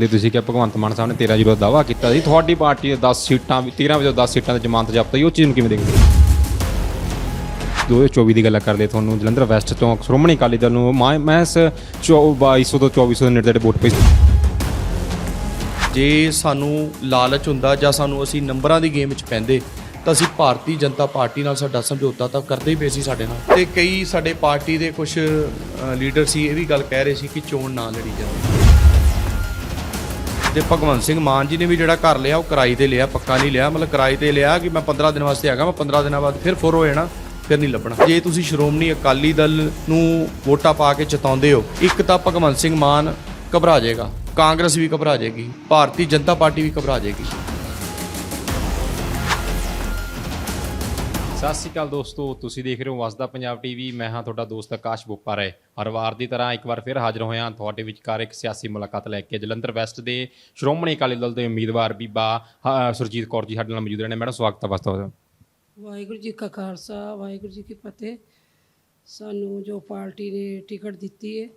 ਲਈ ਤੁਸੀਂ ਕਿਹਾ, ਭਗਵੰਤ ਮਾਨ ਸਾਹਿਬ ਨੇ 13 ਜ਼ੀਰੋ ਦਾ ਦਾਅਵਾ ਕੀਤਾ ਸੀ। ਤੁਹਾਡੀ ਪਾਰਟੀ ਦੇ 10 ਸੀਟਾਂ 13 ਵਿੱਚੋਂ 10 ਸੀਟਾਂ 'ਤੇ ਜ਼ਮਾਨਤ ਜ਼ਬਤ ਹੋਈ, ਉਹ ਚੀਜ਼ ਨੂੰ ਕਿਵੇਂ ਦੇਖਦੇ ਹੋ? 2024 ਦੀ ਗੱਲ ਕਰਦੇ ਤੁਹਾਨੂੰ, ਜਲੰਧਰ ਵੈਸਟ ਤੋਂ ਸ਼੍ਰੋਮਣੀ ਅਕਾਲੀ ਦਲ ਨੂੰ ਮੈਂ ਮੈਂ ਇਸ 2200 ਤੋਂ 2400 ਦੇ ਨੇੜੇ ਵੋਟ ਪਈ ਜੇ ਸਾਨੂੰ ਲਾਲਚ ਹੁੰਦਾ ਜਾਂ ਸਾਨੂੰ ਅਸੀਂ ਨੰਬਰਾਂ ਦੀ ਗੇਮ ਵਿੱਚ ਪੈਂਦੇ, ਤਾਂ ਅਸੀਂ ਭਾਰਤੀ ਜਨਤਾ ਪਾਰਟੀ ਨਾਲ ਸਾਡਾ ਸਮਝੌਤਾ ਤਾਂ ਕਰਦੇ ਹੀ ਪਏ ਸੀ ਸਾਡੇ ਨਾਲ। ਤੇ ਕਈ ਸਾਡੇ ਪਾਰਟੀ ਦੇ ਕੁਝ ਲੀਡਰ ਸੀ, ਇਹ ਵੀ ਗੱਲ ਕਹਿ ਰਹੇ ਸੀ ਕਿ ਚੋਣ ਨਾ ਲੜੀ ਜਾਵੇ। ਤੇ ਭਗਵੰਤ ਸਿੰਘ ਮਾਨ ਜੀ ਨੇ ਵੀ ਜਿਹੜਾ ਘਰ ਲਿਆ, ਉਹ ਕਿਰਾਏ ਤੇ ਲਿਆ, ਪੱਕਾ ਨਹੀਂ ਲਿਆ। ਮਤਲਬ ਕਿਰਾਏ ਤੇ ਲਿਆ ਕਿ ਮੈਂ 15 ਦਿਨ ਵਾਸਤੇ ਹੈਗਾ, ਮੈਂ 15 ਦਿਨਾਂ ਬਾਅਦ ਫਿਰ ਫੁਰ ਹੋ ਜਾਣਾ, ਫਿਰ ਨਹੀਂ ਲੱਭਣਾ। ਜੇ ਤੁਸੀਂ ਸ਼੍ਰੋਮਣੀ ਅਕਾਲੀ ਦਲ ਨੂੰ ਵੋਟਾਂ ਪਾ ਕੇ ਚਤਾਉਂਦੇ ਹੋ, ਇੱਕ ਤਾਂ ਭਗਵੰਤ ਸਿੰਘ ਮਾਨ ਘਬਰਾ ਜਾਏਗਾ, ਕਾਂਗਰਸ ਵੀ ਘਬਰਾ ਜਾਏਗੀ, ਭਾਰਤੀ ਜਨਤਾ ਪਾਰਟੀ ਵੀ ਘਬਰਾ ਜਾਏਗੀ। ਸਤਿ ਸ਼੍ਰੀ ਅਕਾਲ ਦੋਸਤੋ ਤੁਸੀਂ ਦੇਖ ਰਹੇ ਹੋ ਵਸਦਾ ਪੰਜਾਬ ਟੀਵੀ। ਮੈਂ ਹਾਂ ਤੁਹਾਡਾ ਦੋਸਤ ਆਕਾਸ਼ ਬੋਪਾਰੇ। ਹਰ ਵਾਰ ਦੀ ਤਰ੍ਹਾਂ ਇੱਕ ਵਾਰ ਫਿਰ ਹਾਜ਼ਰ ਹੋਇਆ ਤੁਹਾਡੇ ਵਿਚਕਾਰ ਇੱਕ ਸਿਆਸੀ ਮੁਲਾਕਾਤ ਲੈ ਕੇ ਜਲੰਧਰ ਵੈਸਟ ਦੇ ਸ਼੍ਰੋਮਣੀ ਅਕਾਲੀ ਦਲ ਦੇ ਉਮੀਦਵਾਰ ਬੀਬਾ ਸੁਰਜੀਤ ਕੌਰ ਜੀ ਸਾਡੇ ਨਾਲ ਮੌਜੂਦ ਨੇ। ਮੈਡਮ ਸਵਾਗਤ ਹੈ ਵਸਦਾ ਵਾਹਿਗੁਰੂ ਜੀ ਕਾ ਖਾਲਸਾ ਵਾਹਿਗੁਰੂ ਜੀ ਕੀ ਫਤਿਹ। ਸਾਨੂੰ ਜੋ ਪਾਰਟੀ ਨੇ ਟਿਕਟ ਦਿੱਤੀ ਹੈ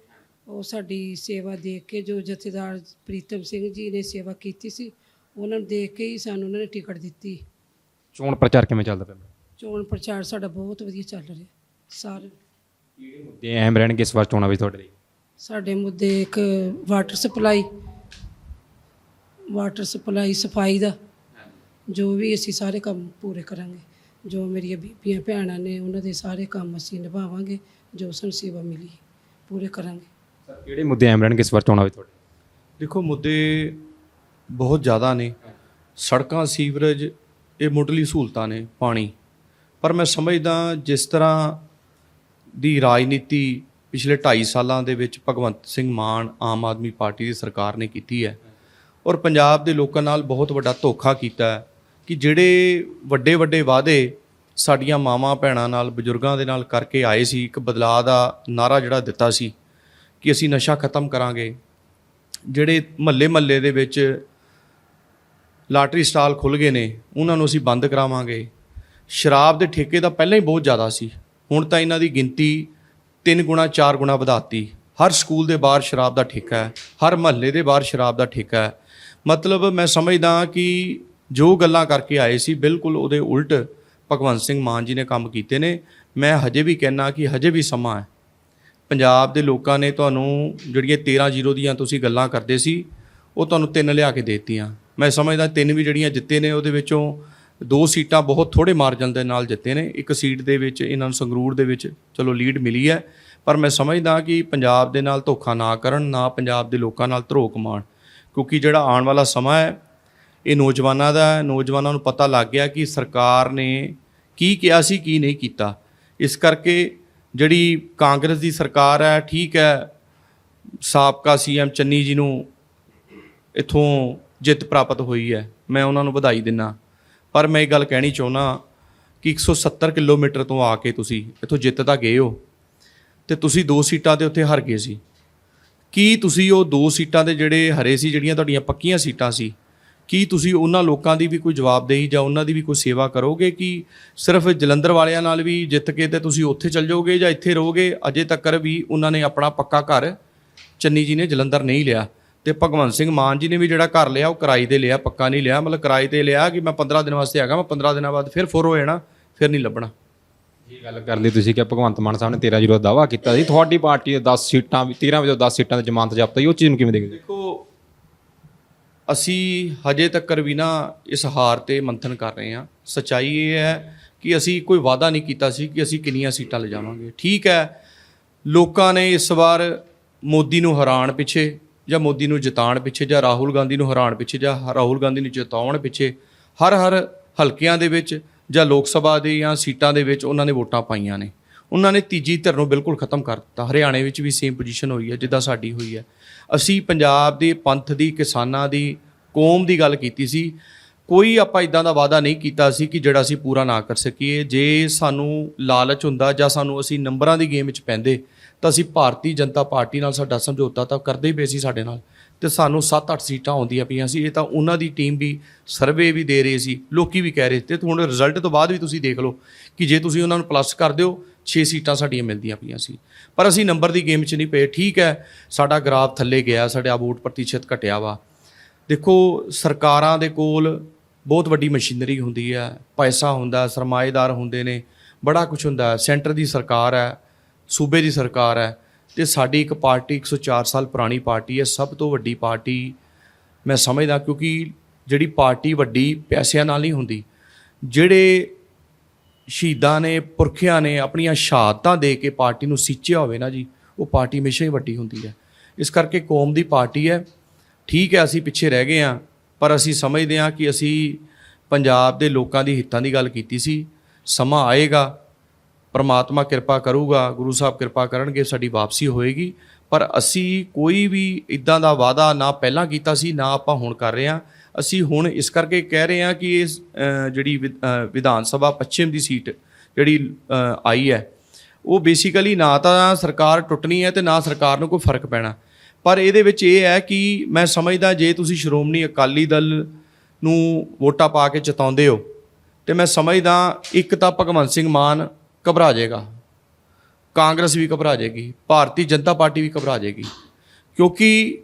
ਉਹ ਸਾਡੀ ਸੇਵਾ ਦੇਖ ਕੇ ਜੋ ਜਥੇਦਾਰ ਪ੍ਰੀਤਮ ਸਿੰਘ ਜੀ ਨੇ ਸੇਵਾ ਕੀਤੀ ਸੀ ਉਹਨਾਂ ਨੂੰ ਦੇਖ ਕੇ ਹੀ ਸਾਨੂੰ ਉਹਨਾਂ ਨੇ ਟਿਕਟ ਦਿੱਤੀ। ਚੋਣ ਪ੍ਰਚਾਰ ਕਿਵੇਂ ਚੱਲਦਾ ਪਿਆ? ਚੋਣ ਪ੍ਰਚਾਰ ਸਾਡਾ ਬਹੁਤ ਵਧੀਆ ਚੱਲ ਰਿਹਾ ਸਾਰੇ। ਤੇ ਅਹਿਮ ਰਹਿਣਗੇ ਇਸ ਵਾਰ ਚੋਣਾਂ ਵਿੱਚ ਤੁਹਾਡੇ ਲਈ? ਸਾਡੇ ਮੁੱਦੇ ਇੱਕ ਵਾਟਰ ਸਪਲਾਈ ਵਾਟਰ ਸਪਲਾਈ ਸਫ਼ਾਈ ਦਾ ਜੋ ਵੀ ਅਸੀਂ ਸਾਰੇ ਕੰਮ ਪੂਰੇ ਕਰਾਂਗੇ। ਜੋ ਮੇਰੀਆਂ ਬੀਬੀਆਂ ਭੈਣਾਂ ਨੇ ਉਹਨਾਂ ਦੇ ਸਾਰੇ ਕੰਮ ਅਸੀਂ ਨਿਭਾਵਾਂਗੇ ਜੋ ਸਾਨੂੰ ਸੇਵਾ ਮਿਲੀ ਪੂਰੇ ਕਰਾਂਗੇ। ਸਰ ਕਿਹੜੇ ਮੁੱਦੇ ਅਹਿਮ ਰਹਿਣਗੇ ਇਸ ਵਾਰ ਚੋਣਾਂ ਵਿੱਚ ਤੁਹਾਡੇ? ਦੇਖੋ ਮੁੱਦੇ ਬਹੁਤ ਜ਼ਿਆਦਾ ਨੇ। ਸੜਕਾਂ ਸੀਵਰੇਜ ਇਹ ਮੁੱਢਲੀ ਸਹੂਲਤਾਂ ਨੇ ਪਾਣੀ। ਪਰ ਮੈਂ ਸਮਝਦਾ ਜਿਸ ਤਰ੍ਹਾਂ ਦੀ ਰਾਜਨੀਤੀ ਪਿਛਲੇ 2.5 ਸਾਲਾਂ ਦੇ ਵਿੱਚ ਭਗਵੰਤ ਸਿੰਘ ਮਾਨ ਆਮ ਆਦਮੀ ਪਾਰਟੀ ਦੀ ਸਰਕਾਰ ਨੇ ਕੀਤੀ ਹੈ ਔਰ ਪੰਜਾਬ ਦੇ ਲੋਕਾਂ ਨਾਲ ਬਹੁਤ ਵੱਡਾ ਧੋਖਾ ਕੀਤਾ ਕਿ ਜਿਹੜੇ ਵੱਡੇ ਵੱਡੇ ਵਾਅਦੇ ਸਾਡੀਆਂ ਮਾਵਾਂ ਭੈਣਾਂ ਨਾਲ ਬਜ਼ੁਰਗਾਂ ਦੇ ਨਾਲ ਕਰਕੇ ਆਏ ਸੀ, ਇੱਕ ਬਦਲਾਅ ਦਾ ਨਾਰਾ ਜਿਹੜਾ ਦਿੱਤਾ ਸੀ ਕਿ ਅਸੀਂ ਨਸ਼ਾ ਖਤਮ ਕਰਾਂਗੇ, ਜਿਹੜੇ ਮਹੱਲੇ ਮਹੱਲੇ ਦੇ ਵਿੱਚ ਲਾਟਰੀ ਸਟਾਲ ਖੁੱਲ ਗਏ ਨੇ, ਉਹਨਾਂ ਨੂੰ ਅਸੀਂ ਬੰਦ ਕਰਾਵਾਂਗੇ। ਸ਼ਰਾਬ ਦੇ ਠੇਕੇ ਤਾਂ ਪਹਿਲਾਂ ਹੀ ਬਹੁਤ ਜ਼ਿਆਦਾ ਸੀ। ਹੁਣ ਤਾਂ ਇਹਨਾਂ ਦੀ ਗਿਣਤੀ 3 ਗੁਣਾ 4 ਗੁਣਾ ਵਧਾਤੀ। ਹਰ ਸਕੂਲ ਦੇ ਬਾਹਰ ਸ਼ਰਾਬ ਦਾ ਠੇਕਾ ਹੈ। ਹਰ ਮਹੱਲੇ ਦੇ ਬਾਹਰ ਸ਼ਰਾਬ ਦਾ ਠੇਕਾ ਹੈ। ਮਤਲਬ ਮੈਂ ਸਮਝਦਾ ਕਿ ਜੋ ਗੱਲਾਂ ਕਰਕੇ ਆਏ ਸੀ, ਬਿਲਕੁਲ ਉਹਦੇ ਉਲਟ ਭਗਵੰਤ ਸਿੰਘ ਮਾਨ ਜੀ ਨੇ ਕੰਮ ਕੀਤੇ ਨੇ। ਮੈਂ ਹਜੇ ਵੀ ਕਹਿਣਾ ਕਿ ਹਜੇ ਵੀ ਸਮਾਂ ਹੈ। ਪੰਜਾਬ ਦੇ ਲੋਕਾਂ ਨੇ ਤੁਹਾਨੂੰ ਜਿਹੜੀਆਂ 13 ਜ਼ੀਰੋ ਦੀਆਂ ਤੁਸੀਂ ਗੱਲਾਂ ਕਰਦੇ ਸੀ, ਉਹ ਤੁਹਾਨੂੰ ਤਿੰਨ ਲਿਆ ਕੇ ਦੇਤੀਆਂ। ਮੈਂ ਸਮਝਦਾ ਤਿੰਨ ਵੀ ਜਿਹੜੀਆਂ ਜਿੱਤੇ ਨੇ, ਉਹਦੇ ਵਿੱਚੋਂ ਦੋ ਸੀਟਾਂ ਬਹੁਤ ਥੋੜੇ ਮਾਰਜਨ ਦੇ ਨਾਲ ਜਿੱਤੇ ਨੇ। ਇੱਕ ਸੀਟ ਦੇ ਵਿੱਚ ਇਹਨਾਂ ਨੂੰ ਸੰਗਰੂਰ ਦੇ ਵਿੱਚ ਚਲੋ ਲੀਡ ਮਿਲੀ ਹੈ। ਪਰ ਮੈਂ ਸਮਝਦਾ ਕਿ ਪੰਜਾਬ ਦੇ ਨਾਲ ਧੋਖਾ ਨਾ ਕਰਨ, ਨਾ ਪੰਜਾਬ ਦੇ ਲੋਕਾਂ ਨਾਲ ਧਰੋ ਕਮਾਣ ਕਿਉਂਕਿ ਜਿਹੜਾ ਆਉਣ ਵਾਲਾ ਸਮਾਂ ਹੈ, ਇਹ ਨੌਜਵਾਨਾਂ ਦਾ ਹੈ। ਨੌਜਵਾਨਾਂ ਨੂੰ ਪਤਾ ਲੱਗ ਗਿਆ ਕਿ ਸਰਕਾਰ ਨੇ ਕੀ ਕਿਹਾ ਸੀ, ਕੀ ਨਹੀਂ ਕੀਤਾ। ਇਸ ਕਰਕੇ ਜਿਹੜੀ ਕਾਂਗਰਸ ਦੀ ਸਰਕਾਰ ਹੈ, ਠੀਕ ਹੈ, ਸਾਬਕਾ ਸੀਐਮ ਚੰਨੀ ਜੀ ਨੂੰ ਇਥੋਂ ਜਿੱਤ ਪ੍ਰਾਪਤ ਹੋਈ ਹੈ। ਮੈਂ ਉਹਨਾਂ ਨੂੰ ਵਧਾਈ ਦਿੰਨਾ ਪਰ ਮੈਂ ਇਹ ਗੱਲ ਕਹਿਣੀ ਚਾਹੁੰਦਾ ਕਿ 170 ਕਿਲੋਮੀਟਰ ਤੋਂ ਆ ਕੇ ਤੁਸੀਂ ਇੱਥੋਂ ਜਿੱਤ ਤਾਂ ਗਏ ਹੋ ਤੇ ਤੁਸੀਂ ਦੋ ਸੀਟਾਂ ਦੇ ਉੱਤੇ ਹਾਰ ਗਏ ਸੀ। ਕੀ ਤੁਸੀਂ ਉਹ ਦੋ ਸੀਟਾਂ ਦੇ ਜਿਹੜੇ ਹਰੇ ਸੀ, ਜਿਹੜੀਆਂ ਤੁਹਾਡੀਆਂ ਪੱਕੀਆਂ ਸੀਟਾਂ ਸੀ, ਕੀ ਤੁਸੀਂ ਉਹਨਾਂ ਲੋਕਾਂ ਦੀ ਵੀ ਕੋਈ ਜਵਾਬਦੇਹੀ ਜਾਂ ਉਹਨਾਂ ਦੀ ਵੀ ਕੋਈ ਸੇਵਾ ਕਰੋਗੇ ਕਿ ਸਿਰਫ ਜਲੰਧਰ ਵਾਲਿਆਂ ਨਾਲ ਵੀ ਜਿੱਤ ਕੇ ਤੇ ਤੁਸੀਂ ਉੱਥੇ ਚੱਲ ਜਾਓਗੇ ਜਾਂ ਇੱਥੇ ਰਹੋਗੇ? ਅਜੇ ਤੱਕ ਵੀ ਉਹਨਾਂ ਨੇ ਆਪਣਾ ਪੱਕਾ ਘਰ ਚੰਨੀ ਜੀ ਨੇ ਜਲੰਧਰ ਨਹੀਂ ਲਿਆ। ਤੇ ਭਗਵੰਤ ਸਿੰਘ ਮਾਨ ਜੀ ਨੇ ਵੀ ਜਿਹੜਾ ਘਰ ਲਿਆ ਉਹ ਕਿਰਾਏ ਤੇ ਲਿਆ ਪੱਕਾ ਨਹੀਂ ਲਿਆ। ਮਤਲਬ ਕਿਰਾਏ ਤੇ ਲਿਆ ਕਿ ਮੈਂ 15 ਦਿਨ ਵਾਸਤੇ ਹੈਗਾ ਮੈਂ 15 ਦਿਨਾਂ ਬਾਅਦ ਫਿਰ ਫੁਰ ਹੋ ਜਾਣਾ ਫਿਰ ਨਹੀਂ ਲੱਭਣਾ। ਇਹ ਗੱਲ ਕਰ ਲਈ ਤੁਸੀਂ ਕਿ ਭਗਵੰਤ ਮਾਨ ਸਾਹਿਬ ਨੇ 13 ਜ਼ੀਰੋ ਦਾ ਦਾਅਵਾ ਕੀਤਾ ਸੀ। ਤੁਹਾਡੀ ਪਾਰਟੀ ਦੇ 10 ਸੀਟਾਂ 13 ਵਜੇ 10 ਸੀਟਾਂ ਦੇ ਜ਼ਮਾਨਤ ਜ਼ਬਤ ਹੋਈ ਉਹ ਚੀਜ਼ ਨੂੰ ਕਿਵੇਂ ਦੇਖਦੇ ਦੇਖੋ ਅਸੀਂ ਹਜੇ ਤੱਕ ਵੀ ਨਾ ਇਸ ਹਾਰ ਤੇ ਮੰਥਨ ਕਰ ਰਹੇ ਹਾਂ। ਸਚਾਈ ਇਹ ਹੈ ਕਿ ਅਸੀਂ ਕੋਈ ਵਾਅਦਾ ਨਹੀਂ ਕੀਤਾ ਸੀ ਕਿ ਅਸੀਂ ਕਿੰਨੀਆਂ ਸੀਟਾਂ ਲਿਜਾਵਾਂਗੇ। ਠੀਕ ਹੈ ਲੋਕਾਂ ਨੇ ਇਸ ਵਾਰ ਮੋਦੀ ਨੂੰ ਹਰਾਉਣ ਪਿੱਛੇ ਜਾਂ ਮੋਦੀ ਨੂੰ ਜਿਤਾਉਣ ਪਿੱਛੇ ਜਾਂ ਰਾਹੁਲ ਗਾਂਧੀ ਨੂੰ ਹਰਾਉਣ ਪਿੱਛੇ ਜਾਂ ਰਾਹੁਲ ਗਾਂਧੀ ਨੂੰ ਜਿਤਾਉਣ ਪਿੱਛੇ, ਹਰ ਹਰ ਹਲਕਿਆਂ ਦੇ ਵਿੱਚ ਜਾਂ ਲੋਕ ਸਭਾ ਦੇ ਜਾਂ ਸੀਟਾਂ ਦੇ ਵਿੱਚ ਉਹਨਾਂ ਨੇ ਵੋਟਾਂ ਪਾਈਆਂ ਨੇ। ਉਹਨਾਂ ਨੇ ਤੀਜੀ ਧਿਰ ਨੂੰ ਬਿਲਕੁਲ ਖਤਮ ਕਰ ਦਿੱਤਾ। ਹਰਿਆਣੇ ਵਿੱਚ ਵੀ ਸੇਮ ਪੋਜੀਸ਼ਨ ਹੋਈ ਹੈ, ਜਿੱਦਾਂ ਸਾਡੀ ਹੋਈ ਹੈ। ਅਸੀਂ ਪੰਜਾਬ ਦੇ ਪੰਥ ਦੀ, ਕਿਸਾਨਾਂ ਦੀ, ਕੌਮ ਦੀ ਗੱਲ ਕੀਤੀ ਸੀ। ਕੋਈ ਆਪਾਂ ਇਦਾਂ ਦਾ ਵਾਅਦਾ ਨਹੀਂ ਕੀਤਾ ਸੀ ਕਿ ਜਿਹੜਾ ਅਸੀਂ ਪੂਰਾ ਨਾ ਕਰ ਸਕੀਏ। ਜੇ ਸਾਨੂੰ ਲਾਲਚ ਹੁੰਦਾ ਜਾਂ ਸਾਨੂੰ ਅਸੀਂ ਨੰਬਰਾਂ ਦੀ ਗੇਮ ਵਿੱਚ ਪੈਂਦੇ ਤਾਂ ਅਸੀਂ ਭਾਰਤੀ ਜਨਤਾ ਪਾਰਟੀ ਨਾਲ ਸਾਡਾ ਸਮਝੌਤਾ ਤਾਂ ਕਰਦੇ ਹੀ ਪਏ ਸੀ ਸਾਡੇ ਨਾਲ ਤੇ ਸਾਨੂੰ 7-8 ਸੀਟਾਂ ਆਉਂਦੀਆਂ ਪਈਆਂ ਸੀ। ਇਹ ਤਾਂ ਉਹਨਾਂ ਦੀ ਟੀਮ ਵੀ ਸਰਵੇ ਵੀ ਦੇ ਰਹੀ ਸੀ, ਲੋਕੀ ਵੀ ਕਹਿ ਰਹੇ ਸੀ। ਤੇ ਹੁਣ ਰਿਜ਼ਲਟ ਤੋਂ ਬਾਅਦ ਵੀ ਤੁਸੀਂ ਦੇਖ ਲਓ ਕਿ ਜੇ ਤੁਸੀਂ ਉਹਨਾਂ ਨੂੰ ਪਲੱਸ ਕਰ ਦਿਓ 6 ਸੀਟਾਂ ਸਾਡੀਆਂ ਮਿਲਦੀਆਂ ਪਈਆਂ ਸੀ। ਪਰ ਅਸੀਂ ਨੰਬਰ ਦੀ ਗੇਮ 'ਚ ਨਹੀਂ ਪਏ। ਠੀਕ ਹੈ, ਸਾਡਾ ਗ੍ਰਾਫ ਥੱਲੇ ਗਿਆ, ਸਾਡਾ ਵੋਟ ਪ੍ਰਤੀਸ਼ਤ ਘਟਿਆ ਵਾ। ਦੇਖੋ, ਸਰਕਾਰਾਂ ਦੇ ਕੋਲ ਬਹੁਤ ਵੱਡੀ ਮਸ਼ੀਨਰੀ ਹੁੰਦੀ ਹੈ, ਪੈਸਾ ਹੁੰਦਾ, ਸਰਮਾਏਦਾਰ ਹੁੰਦੇ ਨੇ, ਬੜਾ ਕੁਝ ਹੁੰਦਾ। ਸੈਂਟਰ ਦੀ ਸਰਕਾਰ ਹੈ ਸੂਬੇ ਦੀ ਸਰਕਾਰ ਹੈ ਤੇ ਸਾਡੀ ਇੱਕ ਪਾਰਟੀ 104 ਸਾਲ ਪੁਰਾਣੀ ਪਾਰਟੀ ਹੈ, ਸਭ ਤੋਂ ਵੱਡੀ ਪਾਰਟੀ ਮੈਂ ਸਮਝਦਾ ਕਿਉਂਕਿ ਜਿਹੜੀ ਪਾਰਟੀ ਵੱਡੀ ਪੈਸਿਆਂ ਨਾਲ ਨਹੀਂ ਹੁੰਦੀ। ਜਿਹੜੇ ਸ਼ਹੀਦਾਂ ਨੇ, ਪੁਰਖਿਆਂ ਨੇ ਆਪਣੀਆਂ ਸ਼ਹਾਦਤਾਂ ਦੇ ਕੇ ਪਾਰਟੀ ਨੂੰ ਸੀਚਿਆ ਹੋਵੇ ਨਾ ਜੀ, ਉਹ ਪਾਰਟੀ ਹਮੇਸ਼ਾ ਹੀ ਵੱਡੀ ਹੁੰਦੀ ਹੈ। ਇਸ ਕਰਕੇ ਕੌਮ ਦੀ ਪਾਰਟੀ ਹੈ। ਠੀਕ ਹੈ, ਅਸੀਂ ਪਿੱਛੇ ਰਹਿ ਗਏ ਹਾਂ, ਪਰ ਅਸੀਂ ਸਮਝਦੇ ਹਾਂ ਕਿ ਅਸੀਂ ਪੰਜਾਬ ਦੇ ਲੋਕਾਂ ਦੀ ਹਿੱਤਾਂ ਦੀ ਗੱਲ ਕੀਤੀ ਸੀ। ਸਮਾਂ ਆਏਗਾ ਪਰਮਾਤਮਾ ਕਿਰਪਾ ਕਰੂਗਾ, ਗੁਰੂ ਸਾਹਿਬ ਕਿਰਪਾ ਕਰਨਗੇ, ਸਾਡੀ ਵਾਪਸੀ ਹੋਏਗੀ। ਪਰ ਅਸੀਂ ਕੋਈ ਵੀ ਇਦਾਂ ਦਾ ਵਾਅਦਾ ਨਾ ਪਹਿਲਾਂ ਕੀਤਾ ਸੀ, ਨਾ ਆਪਾਂ ਹੁਣ ਕਰ ਰਹੇ ਹਾਂ। ਅਸੀਂ ਹੁਣ ਇਸ ਕਰਕੇ ਕਹਿ ਰਹੇ ਹਾਂ ਕਿ ਇਸ ਜਿਹੜੀ ਵਿ- ਵਿਧਾਨ ਸਭਾ ਪੱਛਮ ਦੀ ਸੀਟ ਜਿਹੜੀ ਆਈ ਹੈ, ਉਹ ਬੇਸਿਕਲੀ ਨਾ ਤਾਂ ਸਰਕਾਰ ਟੁੱਟਣੀ ਹੈ ਤੇ ਨਾ ਸਰਕਾਰ ਨੂੰ ਕੋਈ ਫ਼ਰਕ ਪੈਣਾ। ਪਰ ਇਹਦੇ ਵਿੱਚ ਇਹ ਹੈ ਕਿ ਮੈਂ ਸਮਝਦਾ ਜੇ ਤੁਸੀਂ ਸ਼੍ਰੋਮਣੀ ਅਕਾਲੀ ਦਲ ਨੂੰ ਵੋਟਾਂ ਪਾ ਕੇ ਜਿਤਾਉਂਦੇ ਹੋ, ਤੇ ਮੈਂ ਸਮਝਦਾ ਇੱਕ ਤਾਂ ਭਗਵੰਤ ਸਿੰਘ ਮਾਨ ਘਬਰਾ ਜਾਏਗਾ। ਕਾਂਗਰਸ ਵੀ ਘਬਰਾ ਜਾਏਗੀ, ਭਾਰਤੀ ਜਨਤਾ ਪਾਰਟੀ ਵੀ ਘਬਰਾ ਜਾਏਗੀ। ਕਿਉਂਕਿ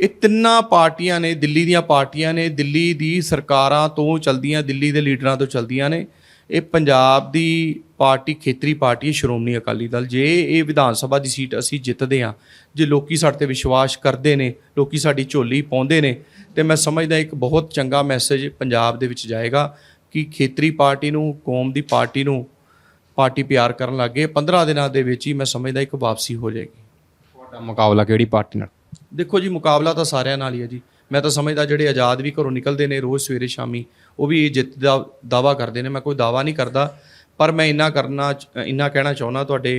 ਇਹ ਤਿੰਨਾਂ ਪਾਰਟੀਆਂ ਨੇ, ਦਿੱਲੀ ਦੀਆਂ ਪਾਰਟੀਆਂ ਨੇ, ਦਿੱਲੀ ਦੀ ਸਰਕਾਰਾਂ ਤੋਂ ਚਲਦੀਆਂ, ਦਿੱਲੀ ਦੇ ਲੀਡਰਾਂ ਤੋਂ ਚਲਦੀਆਂ ਨੇ, ਇਹ ਪੰਜਾਬ ਦੀ ਪਾਰਟੀ, ਖੇਤਰੀ ਪਾਰਟੀ ਹੈ, ਸ਼੍ਰੋਮਣੀ ਅਕਾਲੀ ਦਲ। ਜੇ ਇਹ ਵਿਧਾਨ ਸਭਾ ਦੀ ਸੀਟ ਅਸੀਂ ਜਿੱਤਦੇ ਹਾਂ, ਜੇ ਲੋਕੀ ਸਾਡੇ ਤੇ ਵਿਸ਼ਵਾਸ ਕਰਦੇ ਨੇ, ਲੋਕੀ ਸਾਡੀ ਝੋਲੀ ਪਾਉਂਦੇ ਨੇ, ਤੇ ਮੈਂ ਸਮਝਦਾ ਇੱਕ ਬਹੁਤ ਚੰਗਾ ਮੈਸੇਜ ਪੰਜਾਬ ਦੇ ਵਿੱਚ ਜਾਏਗਾ ਕਿ ਖੇਤਰੀ ਪਾਰਟੀ ਨੂੰ, ਕੌਮ ਦੀ ਪਾਰਟੀ ਨੂੰ ਪਾਰਟੀ ਪਿਆਰ ਕਰਨ ਲੱਗੇ 15 ਦਿਨਾਂ ਦੇ ਵਿੱਚ ਹੀ ਮੈਂ ਸਮਝਦਾ ਇੱਕ ਵਾਪਸੀ ਹੋ ਜਾਏਗੀ। ਤੁਹਾਡਾ ਮੁਕਾਬਲਾ ਕਿਹੜੀ ਪਾਰਟੀ ਨਾਲ? ਦੇਖੋ ਜੀ ਮੁਕਾਬਲਾ ਤਾਂ ਸਾਰਿਆਂ ਨਾਲ ਹੀ ਹੈ ਜੀ। ਮੈਂ ਤਾਂ ਸਮਝਦਾ ਜਿਹੜੇ ਆਜ਼ਾਦ ਵੀ ਘਰੋਂ ਨਿਕਲਦੇ ਨੇ ਰੋਜ਼ ਸਵੇਰੇ ਸ਼ਾਮੀ ਉਹ ਵੀ ਇਹ ਜਿੱਤ ਦਾ ਦਾਵਾ ਕਰਦੇ ਨੇ। ਮੈਂ ਕੋਈ ਦਾਵਾ ਨਹੀਂ ਕਰਦਾ ਪਰ ਮੈਂ ਇੰਨਾ ਕਰਨਾ ਇੰਨਾ ਕਹਿਣਾ ਚਾਹੁੰਦਾ ਤੁਹਾਡੇ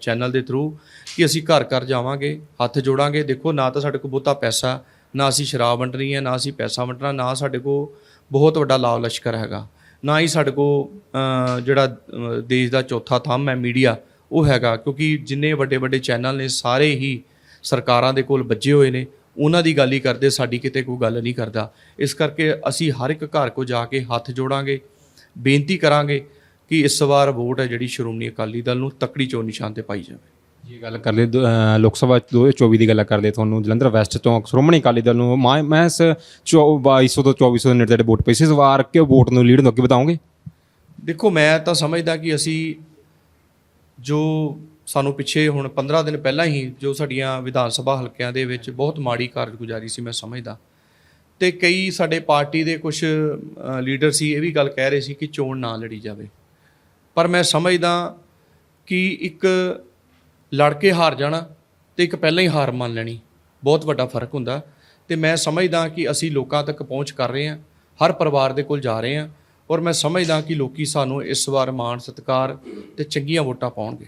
ਚੈਨਲ ਦੇ ਥਰੂ ਕਿ ਅਸੀਂ ਘਰ ਘਰ ਜਾਵਾਂਗੇ ਹੱਥ ਜੋੜਾਂਗੇ। ਦੇਖੋ ਨਾ ਤਾਂ ਸਾਡੇ ਕੋਲ ਬਹੁਤਾ ਪੈਸਾ ਨਾ ਅਸੀਂ ਸ਼ਰਾਬ ਵੰਡਣੀ ਹੈ ਨਾ ਅਸੀਂ ਪੈਸਾ ਵੰਡਣਾ ਨਾ ਸਾਡੇ ਕੋਲ ਬਹੁਤ ਵੱਡਾ ਲਾਭ ਲਸ਼ਕਰ ਹੈਗਾ। ਨਾ ਹੀ ਸਾਡੇ ਕੋਲ ਜਿਹੜਾ ਦੇਸ਼ ਦਾ ਚੌਥਾ ਥੰਮ ਹੈ ਮੀਡੀਆ, ਉਹ ਹੈਗਾ। ਕਿਉਂਕਿ ਜਿੰਨੇ ਵੱਡੇ ਵੱਡੇ ਚੈਨਲ ਨੇ, ਸਾਰੇ ਹੀ ਸਰਕਾਰਾਂ ਦੇ ਕੋਲ ਵੱਜੇ ਹੋਏ ਨੇ। ਉਹਨਾਂ ਦੀ ਗੱਲ ਹੀ ਕਰਦੇ, ਸਾਡੀ ਕਿਤੇ ਕੋਈ ਗੱਲ ਨਹੀਂ ਕਰਦਾ। ਇਸ ਕਰਕੇ ਅਸੀਂ ਹਰ ਇੱਕ ਘਰ ਕੋ ਜਾ ਕੇ ਹੱਥ ਜੋੜਾਂਗੇ, ਬੇਨਤੀ ਕਰਾਂਗੇ ਕਿ ਇਸ ਵਾਰ ਵੋਟ ਹੈ ਜਿਹੜੀ ਸ਼੍ਰੋਮਣੀ ਅਕਾਲੀ ਦਲ ਨੂੰ ਤਕੜੀ ਚੋਣ ਨਿਸ਼ਾਨ ਤੇ ਪਾਈ ਜਾਵੇ। ਜੇ ਗੱਲ ਕਰ ਲਈ ਲੋਕ ਸਭਾ 2024 ਦੀ ਗੱਲ ਕਰਦੇ ਤੁਹਾਨੂੰ, ਜਲੰਧਰ ਵੈਸਟ ਤੋਂ ਸ਼੍ਰੋਮਣੀ ਅਕਾਲੀ ਦਲ ਨੂੰ ਮੈਂ ਮੈਂ ਇਸ 2200 ਤੋਂ 2400 ਦੇ ਨੇੜੇ ਵੋਟ ਪਈ ਸੀ, ਇਸ ਵਾਰ ਕਿ ਵੋਟ ਨੂੰ ਲੀਡ ਨੂੰ ਅੱਗੇ ਵਧਾਓਗੇ? ਦੇਖੋ, ਮੈਂ ਤਾਂ ਸਮਝਦਾ ਕਿ ਅਸੀਂ ਜੋ ਸਾਨੂੰ ਪਿੱਛੇ ਹੁਣ 15 ਦਿਨ ਪਹਿਲਾਂ ਹੀ ਜੋ ਸਾਡੀਆਂ ਵਿਧਾਨ ਸਭਾ ਹਲਕਿਆਂ ਦੇ ਵਿੱਚ ਬਹੁਤ ਮਾੜੀ ਕਾਰਗੁਜ਼ਾਰੀ ਸੀ, ਮੈਂ ਸਮਝਦਾ। ਤੇ ਕਈ ਸਾਡੇ ਪਾਰਟੀ ਦੇ ਕੁਝ ਲੀਡਰ ਸੀ, ਇਹ ਵੀ ਗੱਲ ਕਹਿ ਰਹੇ ਸੀ ਕਿ ਚੋਣ ਨਾ ਲੜੀ ਜਾਵੇ। ਪਰ ਮੈਂ ਸਮਝਦਾ ਕਿ ਇੱਕ ਲੜ ਕੇ ਹਾਰ ਜਾਣਾ ਤੇ ਇੱਕ ਪਹਿਲਾਂ ਹੀ ਹਾਰ ਮੰਨ ਲੈਣੀ। ਬਹੁਤ ਵੱਡਾ ਫ਼ਰਕ ਹੁੰਦਾ ਤੇ ਮੈਂ ਸਮਝਦਾ ਕਿ ਅਸੀਂ ਲੋਕਾਂ ਤੱਕ ਪਹੁੰਚ ਕਰ ਰਹੇ ਹਾਂ ਹਰ ਪਰਿਵਾਰ ਦੇ ਕੋਲ ਜਾ ਰਹੇ ਹਾਂ ਔਰ ਮੈਂ ਸਮਝਦਾ ਕਿ ਲੋਕੀ ਸਾਨੂੰ ਇਸ ਵਾਰ ਮਾਣ ਸਤਿਕਾਰ ਤੇ ਚੰਗੀਆਂ ਵੋਟਾਂ ਪਾਉਣਗੇ।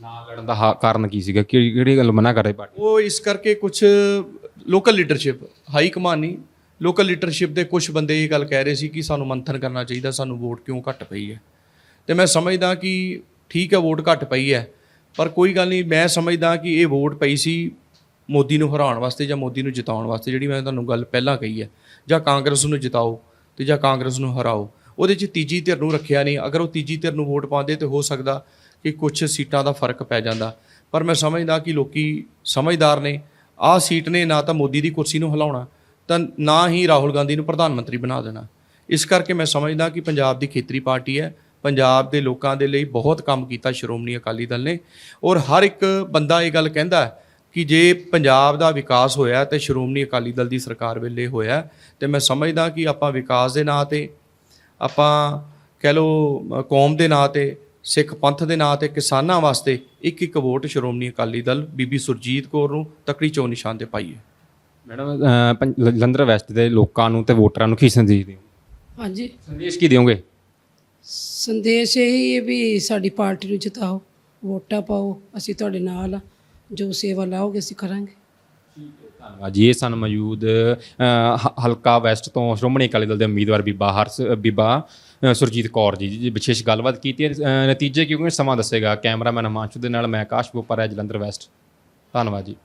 ਨਾ ਲੜਨ ਦਾ ਕਾਰਨ ਕੀ ਸੀਗਾ? ਕਿ ਕਿਹੜੀ ਗੱਲ ਮਨਾ ਕਰ ਰਹੀ ਪਾਰਟੀ? ਉਹ ਇਸ ਕਰਕੇ ਕੁਝ ਲੋਕਲ ਲੀਡਰਸ਼ਿਪ ਹਾਈ ਕਮਾਂਡ ਨਹੀਂ ਲੋਕਲ ਲੀਡਰਸ਼ਿਪ ਦੇ ਕੁਝ ਬੰਦੇ ਇਹ ਗੱਲ ਕਹਿ ਰਹੇ ਸੀ ਕਿ ਸਾਨੂੰ ਮੰਥਨ ਕਰਨਾ ਚਾਹੀਦਾ ਸਾਨੂੰ ਵੋਟ ਕਿਉਂ ਘੱਟ ਪਈ ਹੈ। ਤੇ ਮੈਂ ਸਮਝਦਾ ਕਿ ਠੀਕ ਹੈ ਵੋਟ ਘੱਟ ਪਈ ਹੈ ਪਰ ਕੋਈ ਗੱਲ ਨਹੀਂ, ਮੈਂ ਸਮਝਦਾ ਕਿ ਇਹ ਵੋਟ ਪਈ ਸੀ ਮੋਦੀ ਨੂੰ ਹਰਾਉਣ ਵਾਸਤੇ ਜਾਂ ਮੋਦੀ ਨੂੰ ਜਿਤਾਉਣ ਵਾਸਤੇ, ਜਿਹੜੀ ਮੈਂ ਤੁਹਾਨੂੰ ਗੱਲ ਪਹਿਲਾਂ ਕਹੀ ਹੈ। ਜਾਂ ਕਾਂਗਰਸ ਨੂੰ ਜਿਤਾਓ ਤੇ ਜਾਂ ਕਾਂਗਰਸ ਨੂੰ ਹਰਾਓ। ਉਹਦੇ 'ਚ ਤੀਜੀ ਧਿਰ ਨੂੰ ਰੱਖਿਆ ਨਹੀਂ। ਅਗਰ ਉਹ ਤੀਜੀ ਧਿਰ ਨੂੰ ਵੋਟ ਪਾਉਂਦੇ ਤੇ ਹੋ ਸਕਦਾ ਕਿ ਕੁਝ ਸੀਟਾਂ ਦਾ ਫ਼ਰਕ ਪੈ ਜਾਂਦਾ। ਪਰ ਮੈਂ ਸਮਝਦਾ ਕਿ ਲੋਕੀ ਸਮਝਦਾਰ ਨੇ। ਆਹ ਸੀਟ ਨੇ ਨਾ ਤਾਂ ਮੋਦੀ ਦੀ ਕੁਰਸੀ ਨੂੰ ਹਿਲਾਉਣਾ, ਤਾਂ ਨਾ ਹੀ ਰਾਹੁਲ ਗਾਂਧੀ ਨੂੰ ਪ੍ਰਧਾਨ ਮੰਤਰੀ ਬਣਾ ਦੇਣਾ। ਇਸ ਕਰਕੇ ਮੈਂ ਸਮਝਦਾ ਕਿ ਪੰਜਾਬ ਦੀ ਖੇਤਰੀ ਪਾਰਟੀ ਹੈ। ਪੰਜਾਬ ਦੇ ਲੋਕਾਂ ਦੇ ਲਈ ਬਹੁਤ ਕੰਮ ਕੀਤਾ ਸ਼੍ਰੋਮਣੀ ਅਕਾਲੀ ਦਲ ਨੇ। ਔਰ ਹਰ ਇੱਕ ਬੰਦਾ ਇਹ ਗੱਲ ਕਹਿੰਦਾ ਹੈ ਕਿ ਜੇ ਪੰਜਾਬ ਦਾ ਵਿਕਾਸ ਹੋਇਆ ਤੇ ਸ਼੍ਰੋਮਣੀ ਅਕਾਲੀ ਦਲ ਦੀ ਸਰਕਾਰ ਵੇਲੇ ਹੋਇਆ ਤੇ ਮੈਂ ਸਮਝਦਾ ਕਿ ਆਪਾਂ ਵਿਕਾਸ ਦੇ ਨਾਂ ਤੇ ਆਪਾਂ ਕਹਿ ਲਓ ਅ, ਕੌਮ ਦੇ ਨਾਂ ਤੇ ਸਿੱਖ ਪੰਥ ਦੇ ਨਾਂ ਤੇ ਕਿਸਾਨਾਂ ਵਾਸਤੇ ਇੱਕ ਇੱਕ ਵੋਟ ਸ਼੍ਰੋਮਣੀ ਅਕਾਲੀ ਦਲ ਬੀਬੀ ਸੁਰਜੀਤ ਕੌਰ ਨੂੰ ਤਕੜੀ ਚੋਣ ਨਿਸ਼ਾਨ ਤੇ ਪਾਈਏ ਮੈਡਮ ਅਹ, ਪੰ- ਲ- ਜਲੰਧਰ ਵੈਸਟ ਦੇ ਲੋਕਾਂ ਨੂੰ ਤੇ ਵੋਟਰਾਂ ਨੂੰ ਕੀ ਸੰਦੇਸ਼ ਦਿਓ? ਹਾਂਜੀ। ਸੰਦੇਸ਼ ਕੀ ਦਿਓਗੇ? ਸੰਦੇਸ਼ ਇਹੀ ਹੈ ਵੀ ਸਾਡੀ ਪਾਰਟੀ ਨੂੰ ਜਿਤਾਓ ਵੋਟਾਂ ਪਾਓ ਅਸੀਂ ਤੁਹਾਡੇ ਨਾਲ ਆ ਜੋ ਸੇਵਾ ਲਾਓਗੇ ਅਸੀਂ ਕਰਾਂਗੇ। ਧੰਨਵਾਦ ਜੀ। ਇਹ ਸਨ ਮੌਜੂਦ ਅਹ, ਹ- ਹਲਕਾ ਵੈਸਟ ਤੋਂ ਸ਼੍ਰੋਮਣੀ ਅਕਾਲੀ ਦਲ ਦੇ ਉਮੀਦਵਾਰ ਬੀਬਾ ਹਰਸ ਬੀਬਾ ਅਹ, ਸੁਰਜੀਤ ਕੌਰ ਜੀ। ਜੀ ਵਿਸ਼ੇਸ਼ ਗੱਲਬਾਤ ਕੀਤੀ ਹੈ। ਅਹ, ਨਤੀਜੇ ਕਿਉਂਕਿ ਸਮਾਂ ਦੱਸੇਗਾ। ਕੈਮਰਾਮੈਨ ਹਿਮਾਂਸ਼ੂ ਦੇ ਨਾਲ ਮੈਂ ਆਕਾਸ਼ ਬੋਪਾ ਹੈ ਜਲੰਧਰ ਵੈਸਟ। ਧੰਨਵਾਦ ਜੀ।